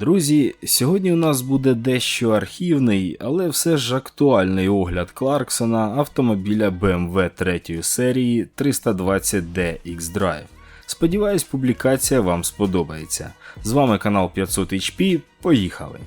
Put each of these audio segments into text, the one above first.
Друзі, сьогодні у нас буде дещо архівний, але все ж актуальний огляд Кларксона автомобіля BMW 3 серії 320D X-Drive. Сподіваюсь, публікація вам сподобається. З вами канал 500 HP. Поїхали!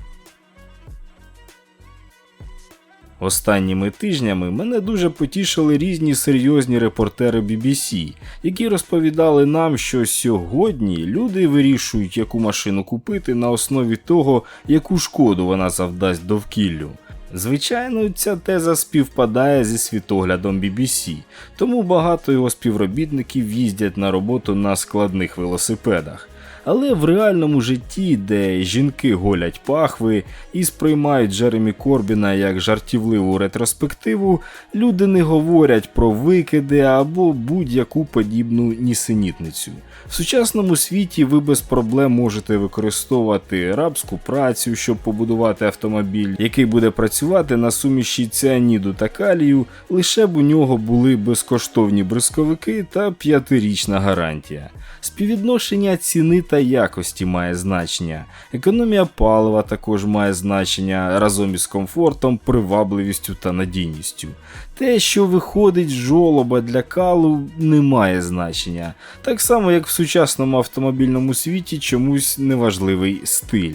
Останніми тижнями мене дуже потішили різні серйозні репортери BBC, які розповідали нам, що сьогодні люди вирішують, яку машину купити на основі того, яку шкоду вона завдасть довкіллю. Звичайно, ця теза співпадає зі світоглядом BBC, тому багато його співробітників їздять на роботу на складних велосипедах. Але в реальному житті, де жінки голять пахви і сприймають Джеремі Корбіна як жартівливу ретроспективу, люди не говорять про викиди або будь-яку подібну нісенітницю. В сучасному світі ви без проблем можете використовувати рабську працю, щоб побудувати автомобіль, який буде працювати на суміші ціаніду та калію, лише б у нього були безкоштовні бризковики та п'ятирічна гарантія. Співвідношення ціни та якості має значення. Економія палива також має значення разом із комфортом, привабливістю та надійністю. Те, що виходить з жолоба для калу, не має значення, так само як в сучасному автомобільному світі чомусь неважливий стиль.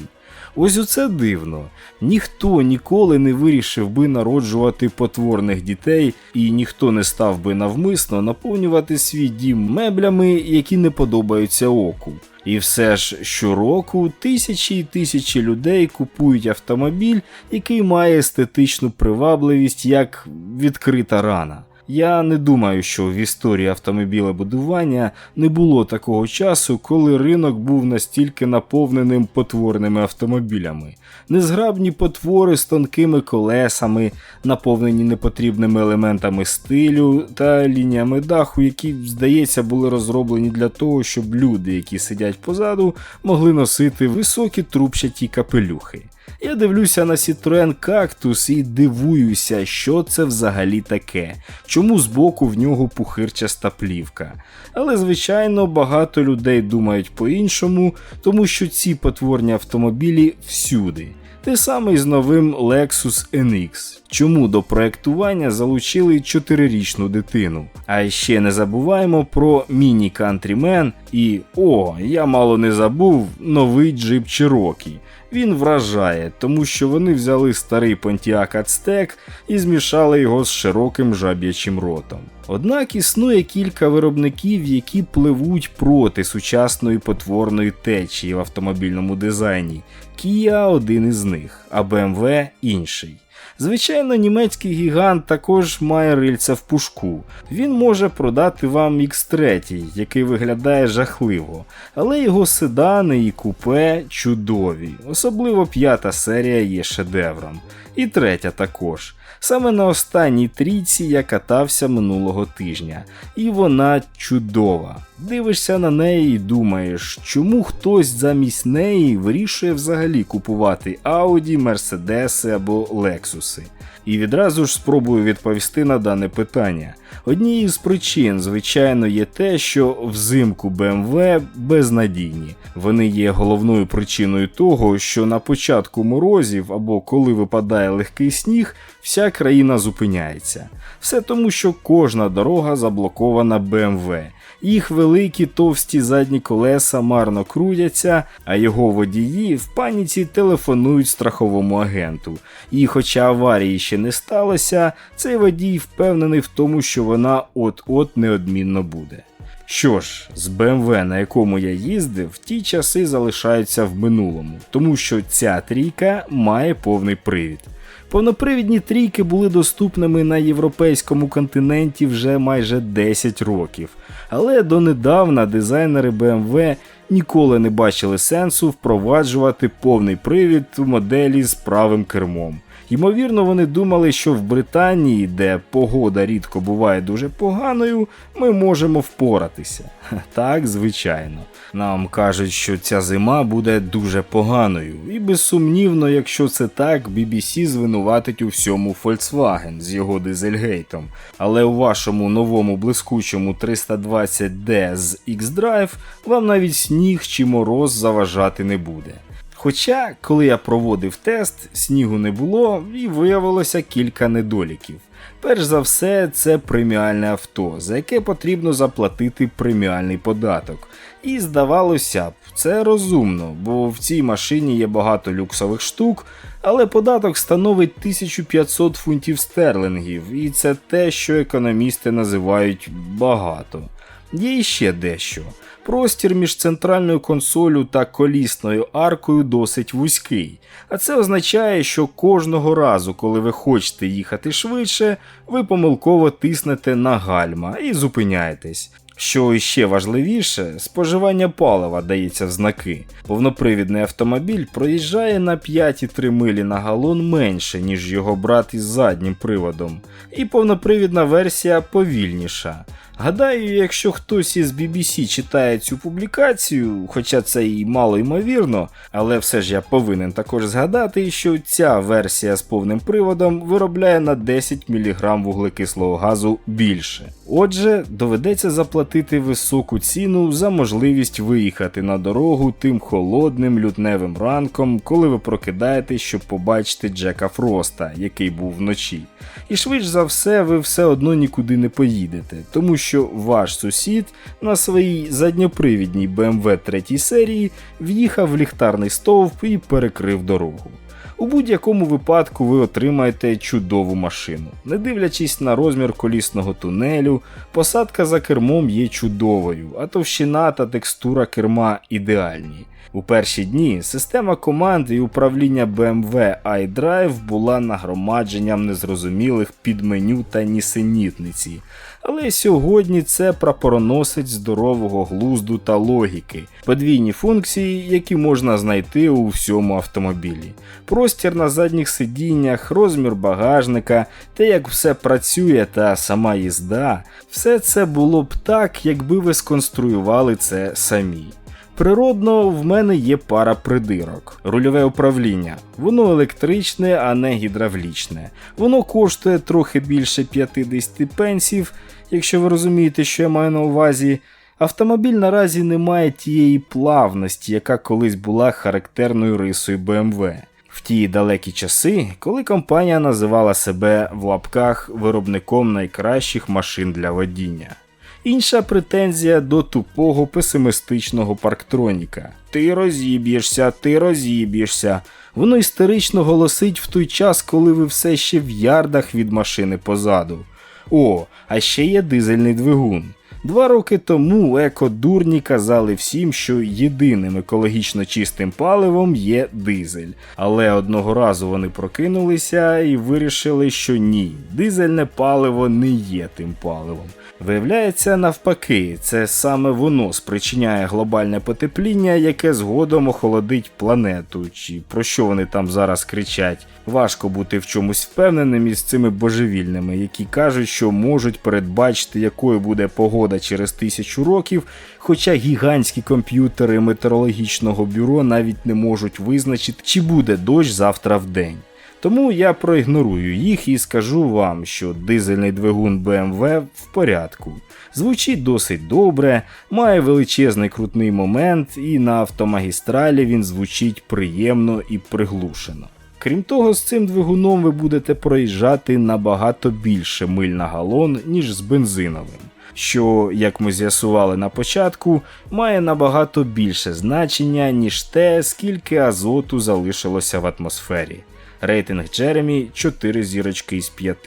Ось оце дивно. Ніхто ніколи не вирішив би народжувати потворних дітей, і ніхто не став би навмисно наповнювати свій дім меблями, які не подобаються оку. І все ж щороку тисячі і тисячі людей купують автомобіль, який має естетичну привабливість як відкрита рана. Я не думаю, що в історії автомобілебудування не було такого часу, коли ринок був настільки наповненим потворними автомобілями. Незграбні потвори з тонкими колесами, наповнені непотрібними елементами стилю та лініями даху, які, здається, були розроблені для того, щоб люди, які сидять позаду, могли носити високі трубчаті капелюхи. Я дивлюся на Citroen Cactus і дивуюся, що це взагалі таке, чому збоку в нього пухирчаста плівка. Але, звичайно, багато людей думають по-іншому, тому що ці потворні автомобілі всюди. Те саме з новим Lexus NX. Чому до проектування залучили 4-річну дитину? А ще не забуваємо про Міні Countryman і о, я мало не забув новий джип Cherokee. Він вражає, тому що вони взяли старий Pontiac Aztec і змішали його з широким жаб'ячим ротом. Однак існує кілька виробників, які пливуть проти сучасної потворної течії в автомобільному дизайні. Kia один із них, а BMW інший. Звичайно, німецький гігант також має рильця в пушку. Він може продати вам X3, який виглядає жахливо, але його седани і купе чудові. Особливо п'ята серія є шедевром. І третя також. Саме на останній трійці я катався минулого тижня, і вона чудова. Дивишся на неї і думаєш, чому хтось замість неї вирішує взагалі купувати Audi, Мерседеси або Лексуси. І відразу ж спробую відповісти на дане питання. Однією з причин, звичайно, є те, що взимку BMW безнадійні. Вони є головною причиною того, що на початку морозів або коли випадає легкий сніг, вся країна зупиняється. Все тому, що кожна дорога заблокована BMW. Їх великі товсті задні колеса марно крутяться, а його водії в паніці телефонують страховому агенту. І хоча аварії ще не сталося, цей водій впевнений в тому, що вона от-от неодмінно буде. Що ж, з BMW, на якому я їздив, ті часи залишаються в минулому, тому що ця трійка має повний привід. Повнопривідні трійки були доступними на європейському континенті вже майже 10 років, але донедавна дизайнери BMW ніколи не бачили сенсу впроваджувати повний привід у моделі з правим кермом. Ймовірно, вони думали, що в Британії, де погода рідко буває дуже поганою, ми можемо впоратися. Так, звичайно. Нам кажуть, що ця зима буде дуже поганою, і безсумнівно, якщо це так, BBC звинуватить у всьому Volkswagen з його дизельгейтом. Але у вашому новому блискучому 320D з X-Drive вам навіть сніг чи мороз заважати не буде. Хоча, коли я проводив тест, снігу не було і виявилося кілька недоліків. Перш за все, це преміальне авто, за яке потрібно заплатити преміальний податок. І здавалося б, це розумно, бо в цій машині є багато люксових штук, але податок становить 1500 фунтів стерлингів, і це те, що економісти називають багато. Є іще дещо. Простір між центральною консолю та колісною аркою досить вузький, а це означає, що кожного разу, коли ви хочете їхати швидше, ви помилково тиснете на гальма і зупиняєтесь. Що іще важливіше, споживання палива дається в знаки. Повнопривідний автомобіль проїжджає на 5,3 милі на галон менше, ніж його брат із заднім приводом, і повнопривідна версія повільніша. Гадаю, якщо хтось із BBC читає цю публікацію, хоча це і мало ймовірно, але все ж я повинен також згадати, що ця версія з повним приводом виробляє на 10 мг вуглекислого газу більше. Отже, доведеться заплатити високу ціну за можливість виїхати на дорогу тим холодним лютневим ранком, коли ви прокидаєтесь, щоб побачити Джека Фроста, який був вночі. І швидш за все, ви все одно нікуди не поїдете, тому що ваш сусід на своїй задньопривідній BMW 3 серії в'їхав в ліхтарний стовп і перекрив дорогу. У будь-якому випадку ви отримаєте чудову машину. Не дивлячись на розмір колісного тунелю, посадка за кермом є чудовою, а товщина та текстура керма ідеальні. У перші дні система команд і управління BMW iDrive була нагромадженням незрозумілих підменю та нісенітниці. Але сьогодні це прапороносець здорового глузду та логіки, подвійні функції, які можна знайти у всьому автомобілі. Простір на задніх сидіннях, розмір багажника, те, як все працює та сама їзда, все це було б так, якби ви сконструювали це самі. Природно, в мене є пара придирок. Рульове управління. Воно електричне, а не гідравлічне. Воно коштує трохи більше 50 пенсів, якщо ви розумієте, що я маю на увазі. Автомобіль наразі не має тієї плавності, яка колись була характерною рисою BMW. В ті далекі часи, коли компанія називала себе в лапках виробником найкращих машин для водіння. Інша претензія до тупого песимістичного парктроніка. Ти розіб'єшся, ти розіб'єшся. Воно істерично голосить в той час, коли ви все ще в ярдах від машини позаду. О, а ще є дизельний двигун. Два роки тому екодурні казали всім, що єдиним екологічно чистим паливом є дизель. Але одного разу вони прокинулися і вирішили, що ні, дизельне паливо не є тим паливом. Виявляється, навпаки, це саме воно спричиняє глобальне потепління, яке згодом охолодить планету, чи про що вони там зараз кричать. Важко бути в чомусь впевненим із цими божевільними, які кажуть, що можуть передбачити, якою буде погода через тисячу років, хоча гігантські комп'ютери метеорологічного бюро навіть не можуть визначити, чи буде дощ завтра в день. Тому я проігнорую їх і скажу вам, що дизельний двигун BMW в порядку. Звучить досить добре, має величезний крутний момент, і на автомагістралі він звучить приємно і приглушено. Крім того, з цим двигуном ви будете проїжджати набагато більше миль на галон, ніж з бензиновим. Що, як ми з'ясували на початку, має набагато більше значення, ніж те, скільки азоту залишилося в атмосфері. Рейтинг Джеремі 4 зірочки із 5.